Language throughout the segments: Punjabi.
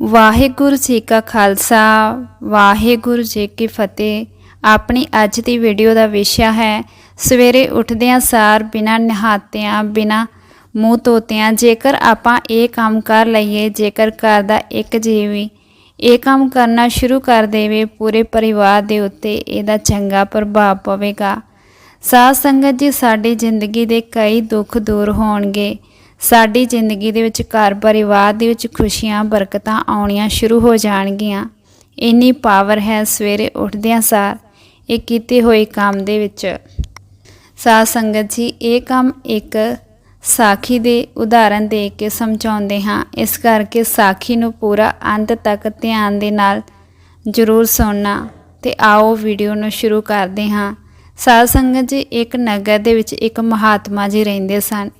ਵਾਹਿਗੁਰੂ ਜੀ ਕਾ ਖਾਲਸਾ, ਵਾਹਿਗੁਰੂ ਜੀ ਕੀ ਫਤਿਹ। ਆਪਣੀ ਅੱਜ ਦੀ ਵੀਡੀਓ ਦਾ ਵਿਸ਼ਾ ਹੈ, ਸਵੇਰੇ ਉੱਠਦਿਆਂ ਸਾਰ ਬਿਨਾਂ ਨਹਾਤਿਆਂ, ਬਿਨਾਂ ਮੂੰਹ ਧੋਤਿਆਂ, ਜੇਕਰ ਆਪਾਂ ਇਹ ਕੰਮ ਕਰ ਲਈਏ, ਜੇਕਰ ਘਰ ਦਾ ਇੱਕ ਜੀਵ ਵੀ ਇਹ ਕੰਮ ਕਰਨਾ ਸ਼ੁਰੂ ਕਰ ਦੇਵੇ, ਪੂਰੇ ਪਰਿਵਾਰ ਦੇ ਉੱਤੇ ਇਹਦਾ ਚੰਗਾ ਪ੍ਰਭਾਵ ਪਵੇਗਾ। ਸਾਧ ਸੰਗਤ ਜੀ, ਸਾਡੀ ਜ਼ਿੰਦਗੀ ਦੇ ਕਈ ਦੁੱਖ ਦੂਰ ਹੋਣਗੇ। ਸਾਡੀ ਜ਼ਿੰਦਗੀ ਦੇ ਵਿੱਚ ਘਰ ਪਰਿਵਾਰ ਦੇ ਵਿੱਚ ਖੁਸ਼ੀਆਂ, ਬਰਕਤਾਂ ਆਉਣੀਆਂ ਸ਼ੁਰੂ ਹੋ ਜਾਣਗੀਆਂ। ਇੰਨੀ ਪਾਵਰ ਹੈ ਸਵੇਰੇ ਉੱਠਦਿਆਂ ਸਾਰ ਇਹ ਕੀਤੇ ਹੋਏ ਕੰਮ ਦੇ ਵਿੱਚ। ਸਾਧ ਸੰਗਤ ਜੀ, ਇਹ ਕੰਮ ਇੱਕ ਸਾਖੀ ਦੇ ਉਦਾਹਰਨ ਦੇ ਕੇ ਸਮਝਾਉਂਦੇ ਹਾਂ। ਇਸ ਕਰਕੇ ਸਾਖੀ ਨੂੰ ਪੂਰਾ ਅੰਤ ਤੱਕ ਧਿਆਨ ਦੇ ਨਾਲ ਜ਼ਰੂਰ ਸੁਣਨਾ ਤੇ ਆਓ ਵੀਡੀਓ ਨੂੰ ਸ਼ੁਰੂ ਕਰਦੇ ਹਾਂ। ਸਾਧ ਸੰਗਤ ਜੀ, ਇੱਕ ਨਗਰ ਦੇ ਵਿੱਚ ਇੱਕ ਮਹਾਤਮਾ ਜੀ ਰਹਿੰਦੇ ਸਨ।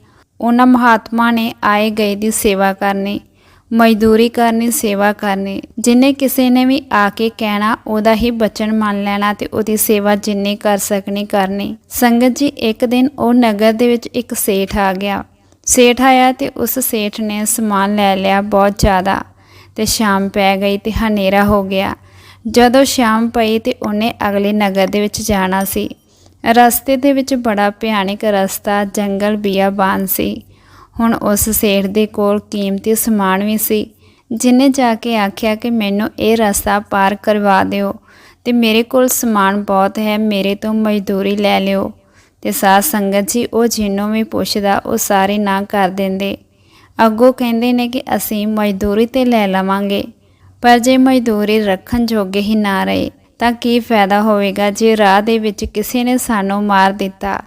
ਉਹਨਾਂ ਮਹਾਤਮਾ ਨੇ ਆਏ ਗਏ ਦੀ ਸੇਵਾ ਕਰਨੀ, ਮਜ਼ਦੂਰੀ ਕਰਨੀ, ਸੇਵਾ ਕਰਨੀ, ਜਿੰਨੇ ਕਿਸੇ ਨੇ ਵੀ ਆ ਕੇ ਕਹਿਣਾ, ਉਹਦਾ ਹੀ ਬਚਨ ਮੰਨ ਲੈਣਾ ਤੇ ਉਹਦੀ ਸੇਵਾ ਜਿੰਨੀ ਕਰ ਸਕਣੀ ਕਰਨੀ। ਸੰਗਤ ਜੀ, ਇੱਕ ਦਿਨ ਉਹ ਨਗਰ ਦੇ ਵਿੱਚ ਇੱਕ ਸੇਠ ਆ ਗਿਆ। ਸੇਠ ਆਇਆ ਤੇ ਉਸ ਸੇਠ ਨੇ ਸਮਾਨ ਲੈ ਲਿਆ ਬਹੁਤ ਜ਼ਿਆਦਾ ਤੇ ਸ਼ਾਮ ਪੈ ਗਈ ਤੇ ਹਨੇਰਾ ਹੋ ਗਿਆ। ਜਦੋਂ ਸ਼ਾਮ ਪਈ ਤੇ ਉਹਨੇ ਅਗਲੇ ਨਗਰ ਦੇ ਵਿੱਚ ਜਾਣਾ ਸੀ। ਰਸਤੇ ਦੇ ਵਿੱਚ ਬੜਾ ਭਿਆਨਕ ਰਸਤਾ, ਜੰਗਲ ਬੀਆਬਾਨ ਸੀ। ਹੁਣ ਉਸ ਸੇਠ ਦੇ ਕੋਲ ਕੀਮਤੀ ਸਮਾਨ ਵੀ ਸੀ। ਜਿਨੇ ਜਾ ਕੇ ਆਖਿਆ ਕਿ ਮੈਨੂੰ ਇਹ ਰਸਤਾ ਪਾਰ ਕਰਵਾ ਦਿਓ ਤੇ ਮੇਰੇ ਕੋਲ ਸਮਾਨ ਬਹੁਤ ਹੈ, ਮੇਰੇ ਤੋਂ ਮਜ਼ਦੂਰੀ ਲੈ ਲਿਓ। ਤੇ ਸਾਧ ਸੰਗਤ ਜੀ, ਉਹ ਜਿਹਨੂੰ ਵੀ ਪੁੱਛਦਾ, ਉਹ ਸਾਰੇ ਨਾ ਕਰ ਦਿੰਦੇ। ਅੱਗੋਂ ਕਹਿੰਦੇ ਨੇ ਕਿ ਅਸੀਂ ਮਜ਼ਦੂਰੀ ਤੇ ਲੈ ਲਵਾਂਗੇ, ਪਰ ਜੇ ਮਜ਼ਦੂਰੀ ਰੱਖਣ ਜੋਗੇ ਹੀ ਨਾ ਰਹੇ ਤਾਂ ਕੀ ਫਾਇਦਾ ਹੋਵੇਗਾ ਜੇ ਰਾਹ ਦੇ ਵਿੱਚ ਕਿਸੇ ਨੇ ਸਾਨੂੰ ਮਾਰ ਦਿੱਤਾ?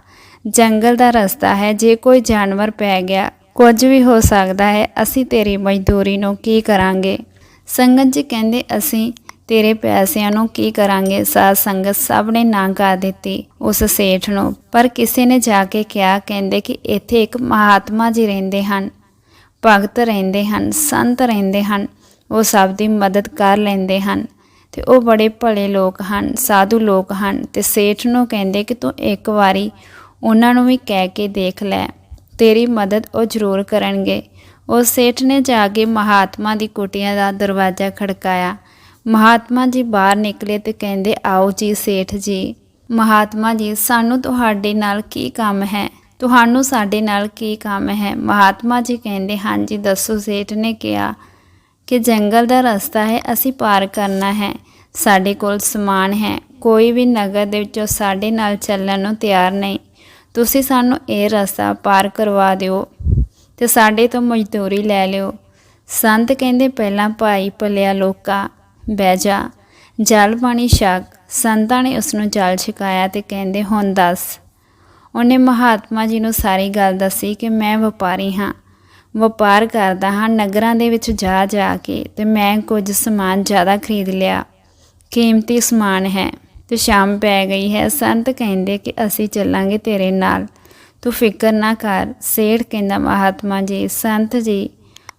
ਜੰਗਲ ਦਾ ਰਸਤਾ ਹੈ, ਜੇ ਕੋਈ ਜਾਨਵਰ ਪੈ ਗਿਆ, ਕੁਝ ਵੀ ਹੋ ਸਕਦਾ ਹੈ। ਅਸੀਂ ਤੇਰੀ ਮਜ਼ਦੂਰੀ ਨੂੰ ਕੀ ਕਰਾਂਗੇ? ਸੰਗਤ ਜੀ ਕਹਿੰਦੇ, ਅਸੀਂ ਤੇਰੇ ਪੈਸਿਆਂ ਨੂੰ ਕੀ ਕਰਾਂਗੇ? ਸਾਧ ਸੰਗਤ ਸਭ ਨੇ ਨਾ ਕਰ ਦਿੱਤੀ ਉਸ ਸੇਠ ਨੂੰ। ਪਰ ਕਿਸੇ ਨੇ ਜਾ ਕੇ ਕਿਹਾ, ਕਹਿੰਦੇ ਕਿ ਇੱਥੇ ਇੱਕ ਮਹਾਤਮਾ ਜੀ ਰਹਿੰਦੇ ਹਨ, ਭਗਤ ਰਹਿੰਦੇ ਹਨ, ਸੰਤ ਰਹਿੰਦੇ ਹਨ। ਉਹ ਸਭ ਦੀ ਮਦਦ ਕਰ ਲੈਂਦੇ ਹਨ। ਤੇ ਉਹ ਬੜੇ ਭਲੇ ਲੋਕ ਹਨ, ਸਾਧੂ ਲੋਕ ਹਨ ਤੇ ਸੇਠ ਨੂੰ ਕਹਿੰਦੇ ਕਿ ਤੂੰ ਇੱਕ ਵਾਰੀ ਉਹਨਾਂ ਨੂੰ ਵੀ ਕਹਿ ਕੇ ਦੇਖ ਲੈ, ਤੇਰੀ ਮਦਦ ਉਹ ਜ਼ਰੂਰ ਕਰਨਗੇ। ਉਹ ਸੇਠ ਨੇ ਜਾ ਕੇ ਮਹਾਤਮਾ ਦੀ ਕੁਟੀਆਂ ਦਾ ਦਰਵਾਜ਼ਾ ਖੜਕਾਇਆ। ਮਹਾਤਮਾ ਜੀ ਬਾਹਰ ਨਿਕਲੇ ਤੇ ਕਹਿੰਦੇ, ਆਓ ਜੀ ਸੇਠ ਜੀ, ਮਹਾਤਮਾ ਜੀ, ਸਾਨੂੰ ਤੁਹਾਡੇ ਨਾਲ ਕੀ ਕੰਮ ਹੈ? ਤੁਹਾਨੂੰ ਸਾਡੇ ਨਾਲ ਕੀ ਕੰਮ ਹੈ? ਮਹਾਤਮਾ ਜੀ ਕਹਿੰਦੇ, ਹਾਂਜੀ, ਦੱਸੋ। ਸੇਠ ਨੇ ਕਿਹਾ ਕਿ ਜੰਗਲ ਦਾ ਰਸਤਾ ਹੈ, ਅਸੀਂ ਪਾਰ ਕਰਨਾ ਹੈ। ਸਾਡੇ ਕੋਲ ਸਮਾਨ ਹੈ। ਕੋਈ ਵੀ ਨਗਰ ਦੇ ਵਿੱਚੋਂ ਸਾਡੇ ਨਾਲ ਚੱਲਣ ਨੂੰ ਤਿਆਰ ਨਹੀਂ। ਤੁਸੀਂ ਸਾਨੂੰ ਇਹ ਰਸਤਾ ਪਾਰ ਕਰਵਾ ਦਿਓ ਤੇ ਸਾਡੇ ਤੋਂ ਮਜ਼ਦੂਰੀ ਲੈ ਲਿਓ। ਸੰਤ ਕਹਿੰਦੇ ਪਹਿਲਾਂ ਭਾਈ ਭਲਿਆ ਲੋਕਾ, ਬਹਿ ਜਾ। ਜਲ ਪਾਣੀ ਛਕ। ਸੰਤਾਂ ਨੇ ਉਸ ਨੂੰ ਜਲ ਛਕਾਇਆ ਤੇ ਕਹਿੰਦੇ, ਹੁਣ ਦੱਸ। ਉਹਨੇ ਮਹਾਤਮਾ ਜੀ ਨੂੰ ਸਾਰੀ ਗੱਲ ਦੱਸੀ ਕਿ ਮੈਂ ਵਪਾਰੀ ਹਾਂ। ਵਪਾਰ ਕਰਦਾ ਹਾਂ, ਨਗਰਾਂ ਦੇ ਵਿੱਚ ਜਾ ਜਾ ਕੇ ਤੇ ਮੈਂ ਕੁਝ ਸਮਾਨ ਜ਼ਿਆਦਾ ਖਰੀਦ ਲਿਆ। ਕੀਮਤੀ ਸਮਾਨ ਹੈ। ਤੇ ਸ਼ਾਮ ਪੈ ਗਈ ਹੈ। ਸੰਤ ਕਹਿੰਦੇ ਕਿ ਅਸੀਂ ਚੱਲਾਂਗੇ ਤੇਰੇ ਨਾਲ। ਤੂੰ ਫਿਕਰ ਨਾ ਕਰ, ਸੇਠ ਕਹਿੰਦਾ, ਮਹਾਤਮਾ ਜੀ, ਸੰਤ ਜੀ,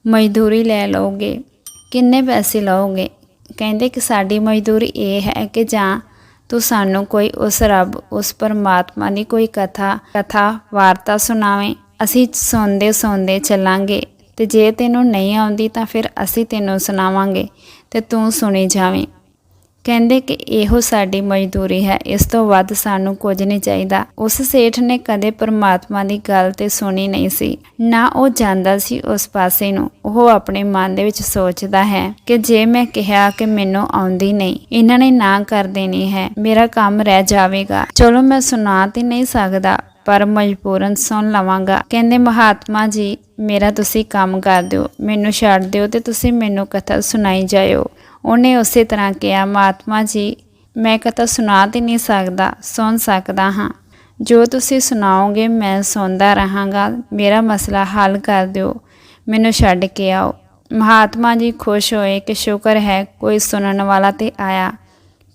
ਮਜ਼ਦੂਰੀ ਲੈ ਲਓਗੇ। ਕਿੰਨੇ ਪੈਸੇ ਲਓਗੇ? ਕਹਿੰਦੇ ਕਿ ਸਾਡੀ ਮਜ਼ਦੂਰੀ ਇਹ ਹੈ ਕਿ ਜਾਂ ਤੂੰ ਸਾਨੂੰ ਕੋਈ ਉਸ ਰੱਬ, ਉਸ ਪਰਮਾਤਮਾ ਦੀ ਕੋਈ ਕਥਾ ਕਥਾ, ਵਾਰਤਾ ਸੁਣਾਵੇਂ। ਅਸੀਂ ਸੁਣਦੇ ਸੁਣਦੇ ਚੱਲਾਂਗੇ। ਤੇ ਜੇ ਤੈਨੂੰ ਨਹੀਂ ਆਉਂਦੀ ਤਾਂ ਫਿਰ ਅਸੀਂ ਤੈਨੂੰ ਸੁਣਾਵਾਂਗੇ ਤੇ ਤੂੰ ਸੁਣੀ ਜਾਵੇਂ। ਕਹਿੰਦੇ ਕਿ ਇਹੋ ਸਾਡੀ ਮਜ਼ਦੂਰੀ ਹੈ, ਇਸ ਤੋਂ ਵੱਧ ਸਾਨੂੰ ਕੁਝ ਨਹੀਂ ਚਾਹੀਦਾ। ਉਸ ਸੇਠ ਨੇ ਕਦੇ ਪਰਮਾਤਮਾ ਦੀ ਗੱਲ ਤੇ ਸੁਣੀ ਨਹੀਂ ਸੀ। ਨਾ ਉਹ ਜਾਂਦਾ ਸੀ ਉਸ ਪਾਸੇ ਨੂੰ, ਉਹ ਆਪਣੇ ਮਨ ਦੇ ਵਿੱਚ ਸੋਚਦਾ ਹੈ ਕਿ ਜੇ ਮੈਂ ਕਿਹਾ ਕਿ ਮੈਨੂੰ ਆਉਂਦੀ ਨਹੀਂ, ਇਹਨਾਂ ਨੇ ਨਾ ਕਰ ਦੇਣੀ ਹੈ, ਮੇਰਾ ਕੰਮ ਰਹਿ ਜਾਵੇਗਾ। ਚਲੋ ਮੈਂ ਸੁਣਾ ਤੇ ਨਹੀਂ ਸਕਦਾ, ਪਰ ਮਜਬੂਰਨ ਸੁਣ ਲਵਾਂਗਾ। ਕਹਿੰਦੇ, ਮਹਾਤਮਾ ਜੀ, ਮੇਰਾ ਤੁਸੀਂ ਕੰਮ ਕਰ ਦਿਓ, ਮੈਨੂੰ ਛੱਡ ਦਿਓ ਤੇ ਤੁਸੀਂ ਮੈਨੂੰ ਕਥਾ ਸੁਣਾਈ ਜਾਇਓ। ਉਹਨੇ ਉਸੇ ਤਰ੍ਹਾਂ ਕਿਹਾ, ਮਹਾਤਮਾ ਜੀ, ਮੈਂ ਕਥਾ ਸੁਣਾ ਤੇ ਨਹੀਂ ਸਕਦਾ, ਸੁਣ ਸਕਦਾ ਹਾਂ। ਜੋ ਤੁਸੀਂ ਸੁਣਾਓਗੇ, ਮੈਂ ਸੁਣਦਾ ਰਹਾਂਗਾ। ਮੇਰਾ ਮਸਲਾ ਹੱਲ ਕਰ ਦਿਓ। ਮੈਨੂੰ ਛੱਡ ਕੇ ਆਓ। ਮਹਾਤਮਾ ਜੀ ਖੁਸ਼ ਹੋਏ ਕਿ ਸ਼ੁਕਰ ਹੈ ਕੋਈ ਸੁਣਨ ਵਾਲਾ ਤੇ ਆਇਆ।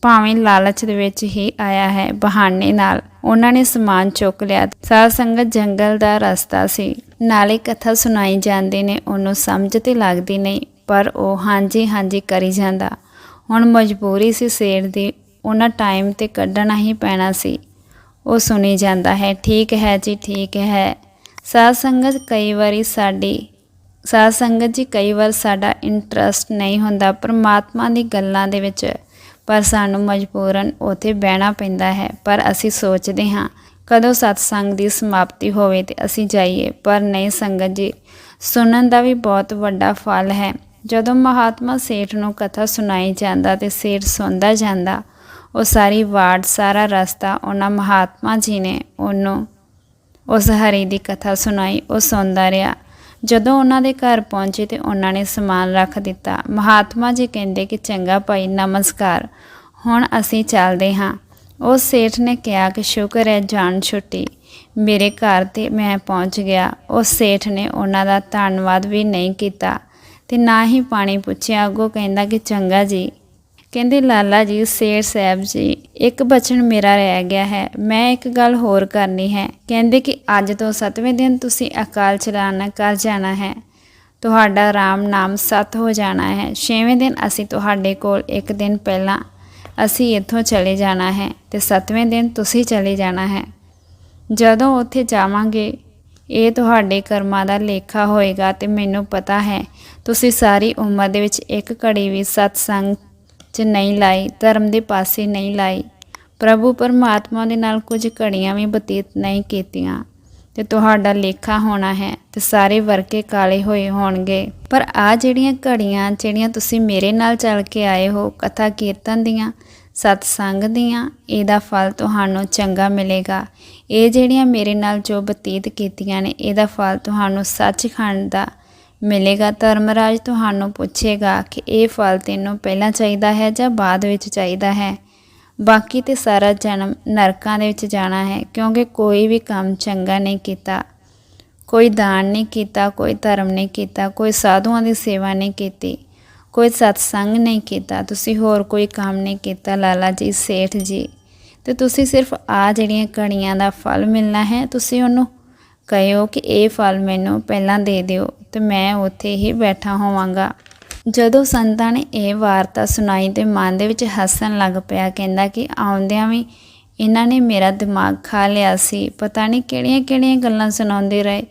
ਭਾਵੇਂ ਲਾਲਚ ਦੇ ਵਿੱਚ ਹੀ ਆਇਆ ਹੈ, ਬਹਾਨੇ ਨਾਲ ਉਹਨਾਂ ਨੇ ਸਮਾਨ ਚੁੱਕ ਲਿਆ। ਸਾਧ ਸੰਗਤ ਜੰਗਲ ਦਾ ਰਸਤਾ ਸੀ। ਨਾਲੇ ਕਥਾ ਸੁਣਾਈ ਜਾਂਦੇ ਨੇ, ਉਹਨੂੰ ਸਮਝ ਤੇ ਲੱਗਦੀ ਨਹੀਂ। ਪਰ ਉਹ ਹਾਂਜੀ ਹਾਂਜੀ ਕਰੀ ਜਾਂਦਾ। ਹੁਣ ਮਜਬੂਰੀ ਸੀ ਸੇਰ ਦੀ, ਉਹਨਾਂ ਟਾਈਮ ਤੇ ਕੱਢਣਾ ਹੀ ਪੈਣਾ ਸੀ। ਉਹ ਸੁਣੀ ਜਾਂਦਾ ਹੈ, ਠੀਕ ਹੈ ਜੀ, ਠੀਕ ਹੈ। ਸਾਧ ਸੰਗਤ ਕਈ ਵਾਰੀ ਸਾਡੀ, ਸਾਧ ਸੰਗਤ ਜੀ ਕਈ ਵਾਰ ਸਾਡਾ ਇੰਟਰਸਟ ਨਹੀਂ ਹੁੰਦਾ ਪਰਮਾਤਮਾ ਦੀ ਗੱਲਾਂ ਦੇ ਵਿੱਚ, ਪਰ ਸਾਨੂੰ ਮਜਬੂਰਨ ਉੱਥੇ ਬਹਿਣਾ ਪੈਂਦਾ ਹੈ। ਪਰ ਅਸੀਂ ਸੋਚਦੇ ਹਾਂ, ਕਦੋਂ ਸਤਸੰਗ ਦੀ ਸਮਾਪਤੀ ਹੋਵੇ ਤੇ ਅਸੀਂ ਜਾਈਏ। ਪਰ ਨਹੀਂ, ਸੰਗਤ ਜੀ, ਸੁਣਨ ਦਾ ਵੀ ਬਹੁਤ ਵੱਡਾ ਫਲ ਹੈ। ਜਦੋਂ ਮਹਾਤਮਾ ਸੇਠ ਨੂੰ ਕਥਾ ਸੁਣਾਈ ਜਾਂਦਾ ਤੇ ਸੇਠ ਸੁਣਦਾ ਜਾਂਦਾ, ਉਹ ਸਾਰੀ ਵਾਰਡ, ਸਾਰਾ ਰਸਤਾ, ਉਹਨਾਂ ਮਹਾਤਮਾ ਜੀ ਨੇ ਉਹਨੂੰ, ਉਸ ਹਰੀ ਦੀ ਕਥਾ ਸੁਣਾਈ, ਉਹ ਸੁਣਦਾ ਰਿਹਾ। ਜਦੋਂ ਉਹਨਾਂ ਦੇ ਘਰ ਪਹੁੰਚੇ ਤੇ ਉਹਨਾਂ ਨੇ ਸਮਾਨ ਰੱਖ ਦਿੱਤਾ। ਮਹਾਤਮਾ ਜੀ ਕਹਿੰਦੇ ਕਿ, ਚੰਗਾ ਭਾਈ, ਨਮਸਕਾਰ। ਹੁਣ ਅਸੀਂ ਚੱਲਦੇ ਹਾਂ। ਉਹ ਸੇਠ ਨੇ ਕਿਹਾ ਕਿ, ਸ਼ੁਕਰ ਹੈ ਜਾਨ ਛੁੱਟੀ। ਮੇਰੇ ਘਰ ਤੇ ਮੈਂ ਪਹੁੰਚ ਗਿਆ। ਉਸ ਸੇਠ ਨੇ ਉਹਨਾਂ ਦਾ ਧੰਨਵਾਦ ਵੀ ਨਹੀਂ ਕੀਤਾ। ਤੇ ਨਾ ਹੀ ਪਾਣੀ ਪੁੱਛਿਆ। ਅੱਗੋਂ ਕਹਿੰਦਾ ਕਿ, ਚੰਗਾ ਜੀ। ਕਹਿੰਦੇ, ਲਾਲਾ ਜੀ, ਸੇਠ ਸਾਹਿਬ ਜੀ, ਇੱਕ ਬਚਨ ਮੇਰਾ ਰਹਿ ਗਿਆ ਹੈ। ਮੈਂ ਇੱਕ ਗੱਲ ਹੋਰ ਕਰਨੀ ਹੈ। ਕਹਿੰਦੇ ਕਿ, ਅੱਜ ਤੋਂ 7ਵੇਂ ਦਿਨ ਤੁਸੀਂ ਅਕਾਲ ਚਲਾਣਾ ਕਰ ਜਾਣਾ ਹੈ। ਤੁਹਾਡਾ ਰਾਮ ਨਾਮ ਸਤ ਹੋ ਜਾਣਾ ਹੈ। 6ਵੇਂ ਦਿਨ ਅਸੀਂ ਤੁਹਾਡੇ ਕੋਲ ਇੱਕ ਦਿਨ ਪਹਿਲਾਂ ਅਸੀਂ ਇੱਥੋਂ ਚਲੇ ਜਾਣਾ ਹੈ ਤੇ 7ਵੇਂ ਦਿਨ ਤੁਸੀਂ ਚਲੇ ਜਾਣਾ ਹੈ। ਜਦੋਂ ਉੱਥੇ ਜਾਵਾਂਗੇ, ਇਹ ਤੁਹਾਡੇ ਕਰਮਾਂ ਦਾ ਲੇਖਾ ਹੋਏਗਾ ਤੇ ਮੈਨੂੰ ਪਤਾ ਹੈ ਤੁਸੀਂ ਸਾਰੀ ਉਮਰ ਦੇ ਵਿੱਚ ਇੱਕ ਘੜੀ ਵੀ ਸਤਸੰਗ 'ਚ ਨਹੀਂ ਲਾਈ, ਧਰਮ ਦੇ ਪਾਸੇ ਨਹੀਂ ਲਾਈ। ਪ੍ਰਭੂ ਪਰਮਾਤਮਾ ਦੇ ਨਾਲ ਕੁਝ ਘੜੀਆਂ ਵੀ ਬਤੀਤ ਨਹੀਂ ਕੀਤੀਆਂ ਤੇ ਤੁਹਾਡਾ ਲੇਖਾ ਹੋਣਾ ਹੈ ਤੇ ਸਾਰੇ ਵਰਕੇ ਕਾਲੇ ਹੋਏ ਹੋਣਗੇ। ਪਰ ਆ ਜਿਹੜੀਆਂ ਘੜੀਆਂ, ਜਿਹੜੀਆਂ ਤੁਸੀਂ ਮੇਰੇ ਨਾਲ ਚੱਲ ਕੇ ਆਏ ਹੋ, ਕਥਾ ਕੀਰਤਨ ਦੀਆਂ, ਸਤਸੰਗ ਦੀਆਂ, ਇਹਦਾ ਫਲ ਤੁਹਾਨੂੰ ਚੰਗਾ ਮਿਲੇਗਾ। ਇਹ ਜਿਹੜੀਆਂ ਮੇਰੇ ਨਾਲ ਜੋ ਬਤੀਤ ਕੀਤੀਆਂ ਨੇ, ਇਹਦਾ ਫਲ ਤੁਹਾਨੂੰ ਸੱਚਖੰਡ ਦਾ ਮਿਲੇਗਾ ਧਰਮਰਾਜ ਤੁਹਾਨੂੰ ਪੁੱਛੇਗਾ ਕਿ ਇਹ ਫਲ ਤੈਨੂੰ ਪਹਿਲਾਂ ਚਾਹੀਦਾ ਹੈ ਜਾਂ ਬਾਅਦ ਵਿੱਚ ਚਾਹੀਦਾ ਹੈ। ਬਾਕੀ ਤੇ ਸਾਰਾ ਜਨਮ ਨਰਕਾਂ ਦੇ ਵਿੱਚ ਜਾਣਾ ਹੈ, ਕਿਉਂਕਿ ਕੋਈ ਵੀ ਕੰਮ ਚੰਗਾ ਨਹੀਂ ਕੀਤਾ। ਕੋਈ ਦਾਨ ਨਹੀਂ ਕੀਤਾ, ਕੋਈ ਧਰਮ ਨਹੀਂ ਕੀਤਾ, ਕੋਈ ਸਾਧੂਆਂ ਦੀ ਸੇਵਾ ਨਹੀਂ ਕੀਤੀ, ਕੋਈ ਸਤਸੰਗ ਨਹੀਂ ਕੀਤਾ, ਤੁਸੀਂ ਹੋਰ ਕੋਈ ਕੰਮ ਨਹੀਂ ਕੀਤਾ, ਲਾਲਾ ਜੀ, ਸੇਠ ਜੀ। ਤੇ ਤੁਸੀਂ ਸਿਰਫ ਆ ਜਿਹੜੀਆਂ ਕਣੀਆਂ ਦਾ ਫਲ ਮਿਲਣਾ ਹੈ, ਤੁਸੀਂ ਉਹਨੂੰ ਕਹਿਓ ਕਿ ਇਹ ਫਲ ਮੈਨੂੰ ਪਹਿਲਾਂ ਦੇ ਦਿਓ ਤੇ ਮੈਂ ਉੱਥੇ ਹੀ ਬੈਠਾ ਹੋਵਾਂਗਾ। ਜਦੋਂ ਸੰਤਾਂ ਨੇ ਇਹ ਵਾਰਤਾ ਸੁਣਾਈ ਤੇ ਮਨ ਦੇ ਵਿੱਚ ਹੱਸਣ ਲੱਗ ਪਿਆ, ਕਹਿੰਦਾ ਕਿ ਆਉਂਦਿਆਂ ਵੀ ਇਹਨਾਂ ਨੇ ਮੇਰਾ ਦਿਮਾਗ ਖਾ ਲਿਆ ਸੀ। ਪਤਾ ਨਹੀਂ ਕਿਹੜੀਆਂ-ਕਿਹੜੀਆਂ ਗੱਲਾਂ ਸੁਣਾਉਂਦੇ ਰਹੇ।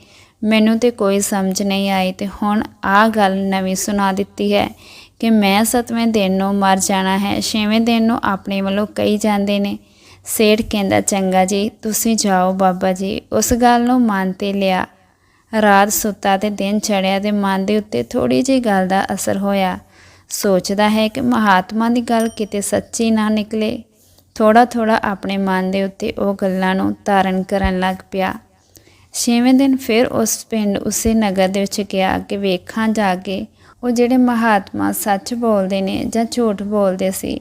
ਮੈਨੂੰ ਤੇ ਕੋਈ ਸਮਝ ਨਹੀਂ ਆਈ ਤੇ ਹੁਣ ਆਹ ਗੱਲ ਨਵੀਂ ਸੁਣਾ ਦਿੱਤੀ ਹੈ ਕਿ ਮੈਂ ਸਤਵੇਂ ਦਿਨ ਨੂੰ ਮਰ ਜਾਣਾ ਹੈ। ਛੇਵੇਂ ਦਿਨ ਨੂੰ ਆਪਣੇ ਵੱਲੋਂ ਕਹੀ ਜਾਂਦੇ ਨੇ ਸੇਠ ਕਹਿੰਦਾ, ਚੰਗਾ ਜੀ, ਤੁਸੀਂ ਜਾਓ ਬਾਬਾ ਜੀ। ਉਸ ਗੱਲ ਨੂੰ ਮਨ ਤੇ ਲਿਆ। ਰਾਤ ਸੁੱਤਾ ਤੇ ਦਿਨ ਚੜਿਆ ਤੇ ਮਨ ਦੇ ਉੱਤੇ ਥੋੜੀ ਜਿਹੀ ਗੱਲ ਦਾ ਅਸਰ ਹੋਇਆ। ਸੋਚਦਾ ਹੈ ਕਿ ਮਹਾਤਮਾ ਦੀ ਗੱਲ ਕਿਤੇ ਸੱਚੀ ਨਾ ਨਿਕਲੇ। ਥੋੜਾ ਥੋੜਾ ਆਪਣੇ ਮਨ ਦੇ ਉੱਤੇ ਉਹ ਗੱਲਾਂ ਨੂੰ ਧਾਰਨ ਕਰਨ ਲੱਗ ਪਿਆ। ਛੇਵੇਂ ਦਿਨ ਫਿਰ ਉਸ ਪਿੰਡ ਉਸੇ ਨਗਰ ਦੇ ਵਿੱਚ ਗਿਆ ਕਿ ਵੇਖਾਂ ਜਾ ਕੇ ਉਹ ਜਿਹੜੇ ਮਹਾਤਮਾ ਸੱਚ ਬੋਲਦੇ ਨੇ ਜਾਂ ਝੂਠ ਬੋਲਦੇ ਸੀ।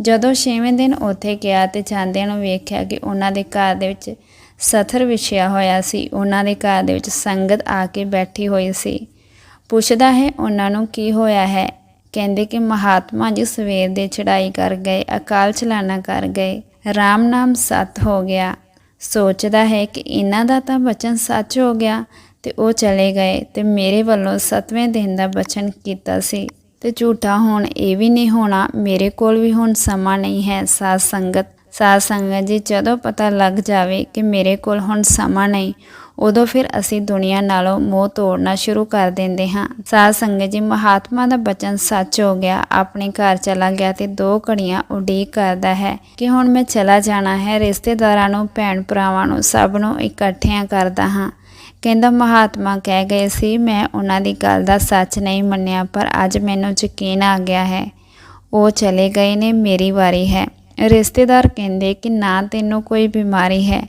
ਜਦੋਂ ਛੇਵੇਂ ਦਿਨ ਉੱਥੇ ਗਿਆ ਤੇ ਜਾਂਦਿਆਂ ਨੂੰ ਵੇਖਿਆ ਕਿ ਉਹਨਾਂ ਦੇ ਘਰ ਦੇ ਵਿੱਚ ਸਥਰ ਵਿਛਿਆ ਹੋਇਆ ਸੀ, ਉਹਨਾਂ ਦੇ ਘਰ ਦੇ ਵਿੱਚ ਸੰਗਤ ਆ ਕੇ ਬੈਠੀ ਹੋਈ ਸੀ। ਪੁੱਛਦਾ ਹੈ, ਉਹਨਾਂ ਨੂੰ ਕੀ ਹੋਇਆ ਹੈ? ਕਹਿੰਦੇ ਕਿ ਮਹਾਤਮਾ ਜੀ ਸਵੇਰ ਦੇ ਚੜਾਈ ਕਰ ਗਏ, ਅਕਾਲ ਚਲਾਣਾ ਕਰ ਗਏ RAM ਨਾਮ ਸਤ ਹੋ ਗਿਆ। ਸੋਚਦਾ ਹੈ ਕਿ ਇਹਨਾਂ ਦਾ ਤਾਂ ਬਚਨ ਸੱਚ ਹੋ ਗਿਆ ਤੇ ਉਹ ਚਲੇ ਗਏ ਤੇ ਮੇਰੇ ਵੱਲੋਂ ਸਤਵੇਂ ਦਿਨ ਦਾ ਬਚਨ ਕੀਤਾ ਸੀ। ਤੇ ਝੂਠਾ ਹੁਣ ਇਹ ਵੀ ਨਹੀਂ ਹੋਣਾ, ਮੇਰੇ ਕੋਲ ਵੀ ਹੁਣ ਸਮਾਂ ਨਹੀਂ ਹੈ ਸਾਧ ਸੰਗਤ। ਸਾਧ ਸੰਗਤ ਜੀ, ਜਦੋਂ ਪਤਾ ਲੱਗ ਜਾਵੇ ਕਿ ਮੇਰੇ ਕੋਲ ਹੁਣ ਸਮਾਂ ਨਹੀਂ, ਉਦੋਂ ਫਿਰ ਅਸੀਂ ਦੁਨੀਆ ਨਾਲੋਂ ਮੋਹ ਤੋੜਨਾ ਸ਼ੁਰੂ ਕਰ ਦਿੰਦੇ ਹਾਂ। ਸਾਧ ਸੰਗਤ ਜੀ, ਮਹਾਤਮਾ ਦਾ ਬਚਨ ਸੱਚ ਹੋ ਗਿਆ। ਆਪਣੇ ਘਰ ਚਲਾ ਗਿਆ ਤੇ ਦੋ ਘੜੀਆਂ ਉਡੀਕ ਕਰਦਾ ਹੈ ਕਿ ਹੁਣ ਮੈਂ ਚਲਾ ਜਾਣਾ ਹੈ। ਰਿਸ਼ਤੇਦਾਰਾਂ ਨੂੰ ਭੈਣ ਭਰਾਵਾਂ ਨੂੰ, ਸਭ ਨੂੰ ਇਕੱਠਿਆਂ ਕਰਦਾ ਹਾਂ। ਕਹਿੰਦਾ, ਮਹਾਤਮਾ ਕਹਿ ਗਏ ਸੀ, ਮੈਂ ਉਹਨਾਂ ਦੀ ਗੱਲ ਦਾ ਸੱਚ ਨਹੀਂ ਮੰਨਿਆ, ਪਰ ਅੱਜ ਮੈਨੂੰ ਯਕੀਨ ਆ ਗਿਆ ਹੈ। ਉਹ ਚਲੇ ਗਏ ਨੇ, ਮੇਰੀ ਵਾਰੀ ਹੈ। ਰਿਸ਼ਤੇਦਾਰ ਕਹਿੰਦੇ ਕਿ ਨਾ ਤੈਨੂੰ ਕੋਈ ਬਿਮਾਰੀ ਹੈ।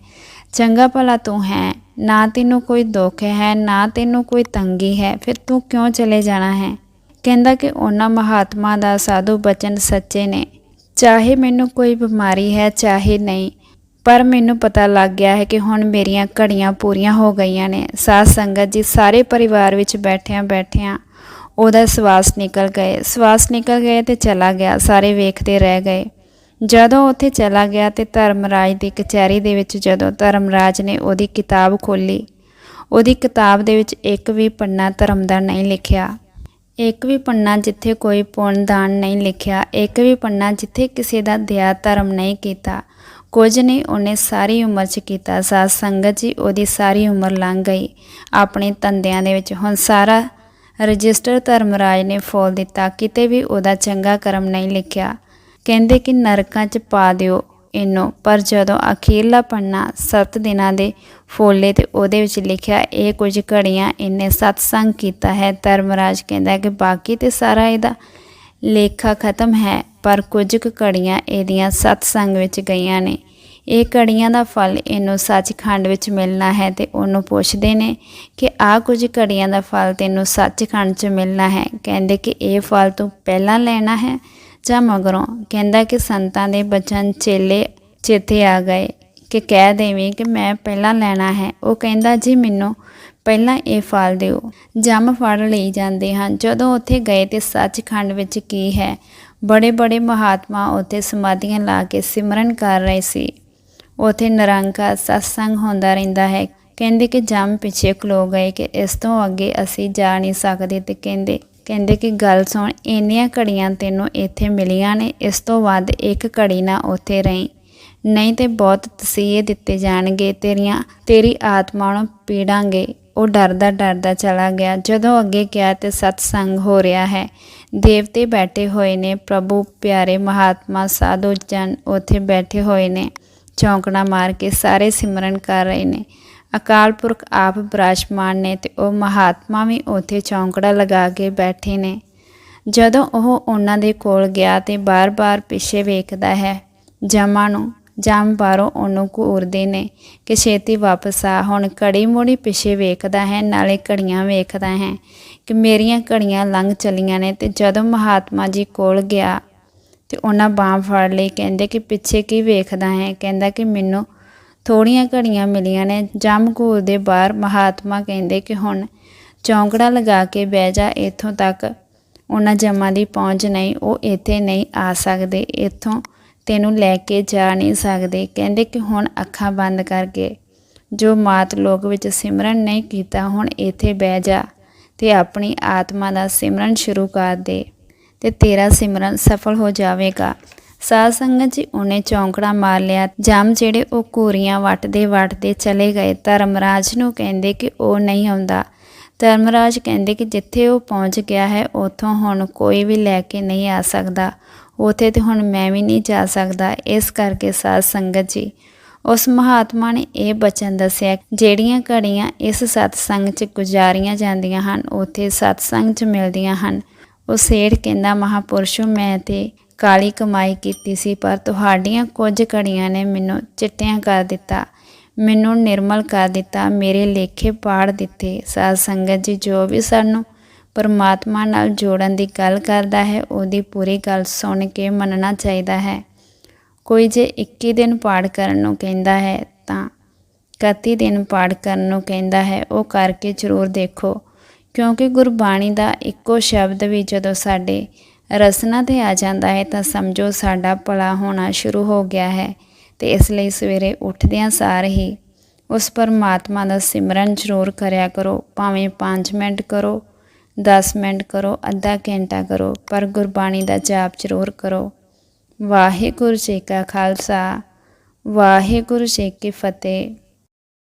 ਚੰਗਾ ਭਲਾ ਤੂੰ ਹੈ। ਨਾ ਤੈਨੂੰ ਕੋਈ ਦੁੱਖ ਹੈ, ਨਾ ਤੈਨੂੰ ਕੋਈ ਤੰਗੀ ਹੈ, ਫਿਰ ਤੂੰ ਕਿਉਂ ਚਲੇ ਜਾਣਾ ਹੈ? ਕਹਿੰਦਾ ਕਿ ਉਹਨਾਂ ਮਹਾਤਮਾ ਦਾ ਸਾਧੂ ਬਚਨ ਸੱਚੇ ਨੇ। ਚਾਹੇ ਮੈਨੂੰ ਕੋਈ ਬਿਮਾਰੀ ਹੈ, ਚਾਹੇ ਨਹੀਂ ਪਰ ਮੈਨੂੰ ਪਤਾ ਲੱਗ ਗਿਆ ਹੈ ਕਿ ਹੁਣ ਮੇਰੀਆਂ ਘੜੀਆਂ ਪੂਰੀਆਂ ਹੋ ਗਈਆਂ ਨੇ। ਸਾਧ ਸੰਗਤ ਜੀ, ਸਾਰੇ ਪਰਿਵਾਰ ਵਿੱਚ ਬੈਠਿਆਂ ਬੈਠਿਆਂ ਉਹਦਾ ਸਵਾਸ ਨਿਕਲ ਗਏ। ਸਵਾਸ ਨਿਕਲ ਗਏ ਤੇ ਚਲਾ ਗਿਆ, ਸਾਰੇ ਵੇਖਦੇ ਰਹਿ ਗਏ। ਜਦੋਂ ਉੱਥੇ ਚਲਾ ਗਿਆ ਤੇ ਧਰਮਰਾਜ ਦੀ ਕਚਹਿਰੀ ਦੇ ਵਿੱਚ ਜਦੋਂ ਧਰਮਰਾਜ ਨੇ ਉਹਦੀ ਕਿਤਾਬ ਖੋਲੀ ਉਹਦੀ ਕਿਤਾਬ ਦੇ ਵਿੱਚ ਇੱਕ ਵੀ ਪੰਨਾ ਧਰਮ ਦਾ ਨਹੀਂ ਲਿਖਿਆ। ਇੱਕ ਵੀ ਪੰਨਾ ਜਿੱਥੇ ਕੋਈ ਪੁੰਨ ਦਾਨ ਨਹੀਂ ਲਿਖਿਆ, ਇੱਕ ਵੀ ਪੰਨਾ ਜਿੱਥੇ ਕਿਸੇ ਦਾ ਦਇਆ ਧਰਮ ਨਹੀਂ ਕੀਤਾ ਕੁਝ ਨਹੀਂ, ਉਹਨੇ ਸਾਰੀ ਉਮਰ ਚ ਕੀਤਾ ਸਾਧ ਸੰਗਤ ਜੀ, ਉਹਦੀ ਸਾਰੀ ਉਮਰ ਲੰਘ ਗਈ। ਆਪਣੇ ਤੰਦਿਆਂ ਦੇ ਵਿੱਚ ਹੁਣ ਸਾਰਾ ਰਜਿਸਟਰ ਧਰਮਰਾਜ ਨੇ ਫੋਲ ਦਿੱਤਾ। ਕਿਤੇ ਵੀ ਉਹਦਾ ਚੰਗਾ ਕਰਮ ਨਹੀਂ ਲਿਖਿਆ। ਕਹਿੰਦੇ ਕਿ ਨਰਕਾਂ 'ਚ ਪਾ ਦਿਓ ਇਹਨੂੰ। ਪਰ ਜਦੋਂ ਅਖੀਰਲਾ ਪੰਨਾ 7 ਦਿਨਾਂ ਦੇ ਫੋਲੇ ਤੇ ਉਹਦੇ ਵਿੱਚ ਲਿਖਿਆ, ਇਹ ਕੁਝ ਘੜੀਆਂ ਇਹਨੇ ਸਤਸੰਗ ਕੀਤਾ ਹੈ। ਧਰਮਰਾਜ ਕਹਿੰਦਾ ਕਿ ਬਾਕੀ ਤੇ ਸਾਰਾ ਇਹਦਾ ਲੇਖਾ ਖਤਮ ਹੈ। ਪਰ ਕੁਝ ਕੁ ਘੜੀਆਂ ਇਹਦੀਆਂ ਸਤਸੰਗ ਵਿੱਚ ਗਈਆਂ ਨੇ। ਇਹ ਘੜੀਆਂ ਦਾ ਫਲ ਇਹਨੂੰ ਸੱਚਖੰਡ ਵਿੱਚ ਮਿਲਣਾ ਹੈ ਤੇ ਉਹਨੂੰ ਪੁੱਛਦੇ ਨੇ ਕਿ ਆਹ ਕੁਝ ਘੜੀਆਂ ਦਾ ਫਲ ਤੈਨੂੰ ਸੱਚਖੰਡ 'ਚ ਮਿਲਣਾ ਹੈ। ਕਹਿੰਦੇ ਕਿ ਇਹ ਫਲ ਤੂੰ ਪਹਿਲਾਂ ਲੈਣਾ ਹੈ ਜਾਂ ਮਗਰੋਂ? ਕਹਿੰਦਾ ਕਿ ਸੰਤਾਂ ਦੇ ਬਚਨ ਚੇਲੇ ਚੇਤੇ ਆ ਗਏ ਕਿ ਕਹਿ ਦੇਵੀਂ ਕਿ ਮੈਂ ਪਹਿਲਾਂ ਲੈਣਾ ਹੈ। ਉਹ ਕਹਿੰਦਾ, ਜੀ ਮੈਨੂੰ ਪਹਿਲਾਂ ਇਹ ਫਲ ਦਿਓ। ਜੰਮ ਫੜ ਲਈ ਜਾਂਦੇ ਹਨ। ਜਦੋਂ ਉੱਥੇ ਗਏ ਤੇ ਸੱਚਖੰਡ ਵਿੱਚ ਕੀ ਹੈ? ਬੜੇ ਬੜੇ ਮਹਾਤਮਾ ਉੱਥੇ ਸਮਾਧੀਆਂ ਲਾ ਕੇ ਸਿਮਰਨ ਕਰ ਰਹੇ ਸੀ। ਉਥੇ ਨਿਰੰਕਾਰ ਸਤਸੰਗ ਹੁੰਦਾ ਰਹਿੰਦਾ ਹੈ। ਕਹਿੰਦੇ ਕਿ ਜੰਮ ਪਿੱਛੇ ਖਲੋ ਗਏ ਕਿ ਇਸ ਤੋਂ ਅੱਗੇ ਅਸੀਂ ਜਾ ਨਹੀਂ ਸਕਦੇ ਤੇ ਕਹਿੰਦੇ ਕਹਿੰਦੇ ਕਿ ਗੱਲ ਸੁਣ, ਇੰਨੀਆਂ ਘੜੀਆਂ ਤੈਨੂੰ ਇੱਥੇ ਮਿਲੀਆਂ ਨੇ, ਇਸ ਤੋਂ ਵੱਧ ਇੱਕ ਘੜੀ ਨਾ ਉੱਥੇ ਰਹੀ। ਨਹੀਂ ਤੇ ਬਹੁਤ ਤਸੀਹੇ ਦਿੱਤੇ ਜਾਣਗੇ ਤੇਰੀਆਂ, ਤੇਰੀ ਆਤਮਾ ਨੂੰ ਪੀੜਾਂਗੇ। ਉਹ ਡਰਦਾ ਡਰਦਾ ਚਲਾ ਗਿਆ। ਜਦੋਂ ਅੱਗੇ ਗਿਆ ਤੇ ਸਤਸੰਗ ਹੋ ਰਿਹਾ ਹੈ। ਦੇਵਤੇ ਬੈਠੇ ਹੋਏ ਨੇ। ਪ੍ਰਭੂ ਪਿਆਰੇ ਮਹਾਤਮਾ ਸਾਧੂ ਜਨ ਉੱਥੇ ਬੈਠੇ ਹੋਏ ਨੇ। ਚੌਂਕੜਾ ਮਾਰ ਕੇ ਸਾਰੇ ਸਿਮਰਨ ਕਰ ਰਹੇ ਨੇ। ਅਕਾਲ ਪੁਰਖ ਆਪ ਬਰਾਸ਼ਮਾਨ ਨੇ ਤੇ ਉਹ ਮਹਾਤਮਾ ਵੀ ਉੱਥੇ ਚੌਂਕੜਾ ਲਗਾ ਕੇ ਬੈਠੇ ਨੇ। ਜਦੋਂ ਉਹ ਉਹਨਾਂ ਦੇ ਕੋਲ ਗਿਆ ਤੇ ਬਾਰ-ਬਾਰ ਪਿੱਛੇ ਵੇਖਦਾ ਹੈ। ਜਮਾਂ ਨੂੰ ਜਮ ਬਾਹਰੋਂ ਉਹਨੂੰ ਘੂਰਦੇ ਨੇ ਕਿ ਛੇਤੀ ਵਾਪਸ ਆ। ਹੁਣ ਘੜੀ ਮੋੜੀ ਪਿੱਛੇ ਵੇਖਦਾ ਹੈ, ਨਾਲੇ ਘੜੀਆਂ ਵੇਖਦਾ ਹੈ ਕਿ ਮੇਰੀਆਂ ਘੜੀਆਂ ਲੰਘ ਚਲੀਆਂ ਨੇ ਤੇ ਜਦੋਂ ਮਹਾਤਮਾ ਜੀ ਕੋਲ ਗਿਆ ਤੇ ਉਹਨਾਂ ਬਾਹ ਫੜ ਲਈ, ਕਹਿੰਦੇ ਕਿ ਪਿੱਛੇ ਕੀ ਵੇਖਦਾ ਹੈ? ਕਹਿੰਦਾ ਕਿ ਮੈਨੂੰ ਥੋੜੀਆਂ ਘੜੀਆਂ ਮਿਲੀਆਂ ਨੇ, ਜੰਮ ਘੂਰ ਦੇ ਬਾਹਰ ਮਹਾਤਮਾ ਕਹਿੰਦੇ ਕਿ ਹੁਣ ਚੌਂਕੜਾ ਲਗਾ ਕੇ ਬਹਿ ਜਾ, ਇੱਥੋਂ ਤੱਕ ਉਹਨਾਂ ਜਮਾਂ ਦੀ ਪਹੁੰਚ ਨਹੀਂ, ਉਹ ਇੱਥੇ ਨਹੀਂ ਆ ਸਕਦੇ, ਇੱਥੋਂ ਤੈਨੂੰ ਲੈ ਕੇ ਜਾ ਨਹੀਂ ਸਕਦੇ। ਕਹਿੰਦੇ ਕਿ ਹੁਣ ਅੱਖਾਂ ਬੰਦ ਕਰਕੇ ਜੋ ਮਾਤ ਲੋਕ ਵਿੱਚ ਸਿਮਰਨ ਨਹੀਂ ਕੀਤਾ, ਹੁਣ ਇੱਥੇ ਬਹਿ ਜਾ ਤੇ ਆਪਣੀ ਆਤਮਾ ਦਾ ਸਿਮਰਨ ਸ਼ੁਰੂ ਕਰ ਦੇ ਤੇ ਤੇਰਾ ਸਿਮਰਨ ਸਫਲ ਹੋ ਜਾਵੇਗਾ। ਸਾਧ ਸੰਗਤ ਜੀ, ਉਹਨੇ ਚੌਂਕੜਾ ਮਾਰ ਲਿਆ। ਜਮ ਜਿਹੜੇ ਉਹ ਕੋਰੀਆਂ ਵੱਟਦੇ ਵੱਟਦੇ ਚਲੇ ਗਏ। ਧਰਮਰਾਜ ਨੂੰ ਕਹਿੰਦੇ ਕਿ ਉਹ ਨਹੀਂ ਆਉਂਦਾ। ਧਰਮਰਾਜ ਕਹਿੰਦੇ ਕਿ ਜਿੱਥੇ ਉਹ ਪਹੁੰਚ ਗਿਆ ਹੈ, ਉਥੋਂ ਹੁਣ ਕੋਈ ਵੀ ਲੈ ਕੇ ਨਹੀਂ ਆ ਸਕਦਾ। ਉਥੇ ਤੇ ਹੁਣ ਮੈਂ ਵੀ ਨਹੀਂ ਜਾ ਸਕਦਾ। ਇਸ ਕਰਕੇ ਸਾਧ ਸੰਗਤ ਜੀ, ਉਸ ਮਹਾਤਮਾ ਨੇ ਇਹ ਬਚਨ ਦੱਸਿਆ, ਜਿਹੜੀਆਂ ਘੜੀਆਂ ਇਸ ਸਤਸੰਗ 'ਚ ਗੁਜ਼ਾਰੀਆਂ ਜਾਂਦੀਆਂ ਹਨ, ਉਥੇ ਸਤਸੰਗ 'ਚ ਮਿਲਦੀਆਂ ਹਨ। ਉਹ ਸੇਠ ਕਹਿੰਦਾ, ਮਹਾਪੁਰਸ਼ੋ, ਮੈਂ ਤੇ ਕਾਲੀ ਕਮਾਈ ਕੀਤੀ ਸੀ, ਪਰ ਤੁਹਾਡੀਆਂ ਕੁਝ ਘੜੀਆਂ ਨੇ ਮੈਨੂੰ ਚਿੱਟਿਆਂ ਕਰ ਦਿੱਤਾ, ਮੈਨੂੰ ਨਿਰਮਲ ਕਰ ਦਿੱਤਾ, ਮੇਰੇ ਲੇਖੇ ਪਾੜ ਦਿੱਤੇ। ਸਾਧ ਸੰਗਤ ਜੀ, ਜੋ ਵੀ ਸਾਨੂੰ ਪਰਮਾਤਮਾ ਨਾਲ ਜੋੜਨ ਦੀ ਗੱਲ ਕਰਦਾ ਹੈ, ਉਹਦੀ ਪੂਰੀ ਗੱਲ ਸੁਣ ਕੇ ਮੰਨਣਾ ਚਾਹੀਦਾ ਹੈ। ਕੋਈ ਜੇ 21 ਦਿਨ ਪਾਠ ਕਰਨ ਨੂੰ ਕਹਿੰਦਾ ਹੈ, ਤਾਂ 31 ਦਿਨ ਪਾਠ ਕਰਨ ਨੂੰ ਕਹਿੰਦਾ ਹੈ, ਉਹ ਕਰਕੇ ਜ਼ਰੂਰ ਦੇਖੋ, ਕਿਉਂਕਿ ਗੁਰਬਾਣੀ ਦਾ ਇੱਕੋ ਸ਼ਬਦ ਵੀ ਜਦੋਂ ਸਾਡੇ ਰਸਨਾ ਤੇ ਆ ਜਾਂਦਾ ਹੈ, ਤਾਂ ਸਮਝੋ ਸਾਡਾ ਭਲਾ ਹੋਣਾ ਸ਼ੁਰੂ ਹੋ ਗਿਆ ਹੈ ਤੇ ਇਸ ਲਈ ਸਵੇਰੇ ਉੱਠਦਿਆਂ ਸਾਰ ਹੀ ਉਸ ਪਰਮਾਤਮਾ ਦਾ ਸਿਮਰਨ ਜ਼ਰੂਰ ਕਰਿਆ ਕਰੋ, ਭਾਵੇਂ 5 ਮਿੰਟ ਕਰੋ 10 ਮਿੰਟ ਕਰੋ, ਅੱਧਾ ਘੰਟਾ ਕਰੋ, ਪਰ ਗੁਰਬਾਣੀ ਦਾ ਜਾਪ ਜ਼ਰੂਰ ਕਰੋ। ਵਾਹਿਗੁਰੂ ਜੀ ਕਾ ਖਾਲਸਾ, ਵਾਹਿਗੁਰੂ ਜੀ ਕੀ ਫਤਿਹ।